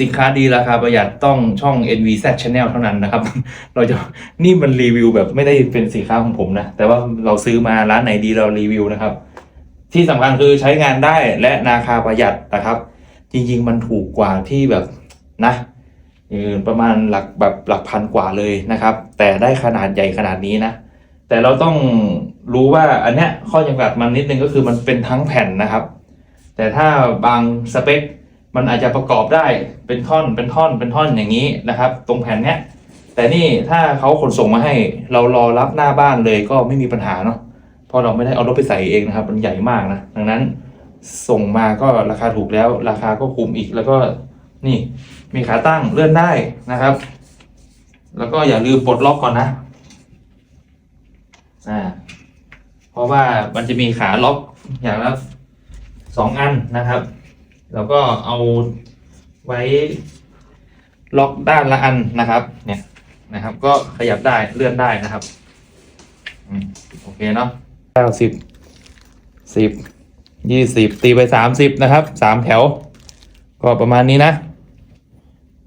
สินค้าดีราคาประหยัดต้องช่อง NVZ Channel เท่านั้นนะครับ เราจะนี่มันรีวิวแบบไม่ได้เป็นสินค้าของผมนะ แต่ว่าเราซื้อมาร้านไหนดีเรารีวิวนะครับ ที่สำคัญคือใช้งานได้และราคาประหยัดนะครับ จริง ๆ มันถูกกว่าที่แบบนะประมาณหลักแบบหลักพันกว่าเลยนะครับ แต่ได้ขนาดใหญ่ขนาดนี้นะ แต่เราต้องรู้ว่าอันเนี้ยข้อจำกัดมันนิดนึงก็คือมันเป็นทั้งแผ่นนะครับ แต่ถ้าบางสเปค มันอาจจะประกอบได้เป็นท่อนเป็นท่อนเป็นท่อนอย่างนี้นะครับ ตรงแผ่นเนี้ยแต่นี่ถ้าเขาขนส่งมาให้เรารอรับหน้าบ้านเลยก็ไม่มีปัญหาเนาะเพราะเราไม่ได้เอารถไปใส่เองนะครับ มันใหญ่มากนะดังนั้นส่งมาก็ราคาถูกแล้ว ราคาก็คุ้มอีกแล้วก็นี่มีขาตั้งเลื่อนได้นะครับ แล้วก็อย่าลืมปลดล็อกก่อนนะอ่าเพราะว่ามันจะมีขาล็อกอย่างละสองอันนะครับ แล้วก็เอาไว้ล็อกด้านละอันนะครับ เนี่ยนะครับ ก็ขยับได้เลื่อนได้นะครับอืมโอเคเนาะเก้าสิบสิบยี่สิบตีไปสามสิบนะครับสามแถว ก็ประมาณนี้นะ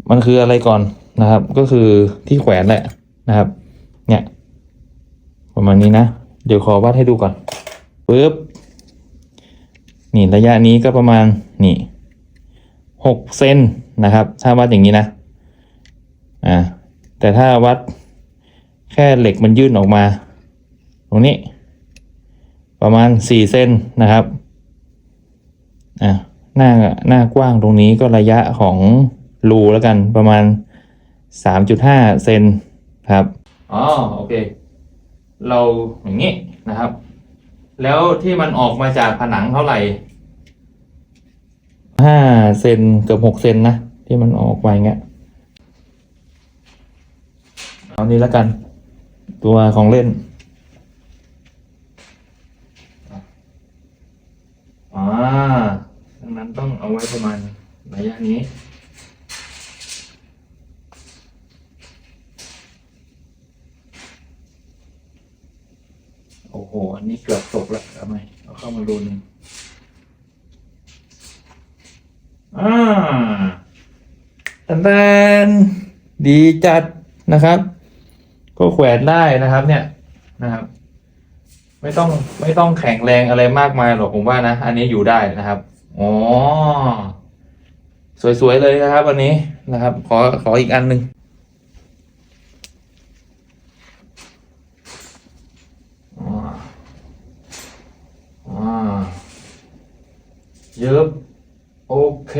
มันคืออะไรก่อนนะครับ ก็คือที่แขวนแหละนะครับ เนี่ย ประมาณนี้นะ เดี๋ยวขอวัดให้ดูก่อนปึ๊บ นี่ระยะนี้ก็ประมาณนี่หกเซนนะครับ ถ้าวัดอย่างนี้นะอ่าแต่ถ้าวัดแค่เหล็กมันยื่นออกมา ตรงนี้ ประมาณสี่เซนนะครับอ่าหน้าหน้ากว้างตรงนี้ก็ระยะของรูแล้วกันประมาณสามจุดห้าเซนครับอ๋อโอเค เราอย่างนี้นะครับ แล้วที่มันออกมาจากผนังเท่าไหร่ห้าเซนเกือบหกเซนนะ ที่มันออกไปเงี้ยเอานี้แล้วกัน ตัวของเล่นอ่าดังนั้นต้องเอาไว้ประมาณระยะนี้ อ้โห อันนี้เกือบตกแล้วทำไมเอาเข้ามาดูหนึ่งอ่าแตนดีจัดนะครับ ก็แขวนได้นะครับ เนี่ยนะครับ ไม่ต้องไม่ต้องแข็งแรงอะไรมากมายหรอกผมว่านะ อันนี้อยู่ได้นะครับอ๋อสวยๆเลยนะครับ วันนี้นะครับ ขอขออีกอันหนึ่งอ่า อ่าเยอะโอเค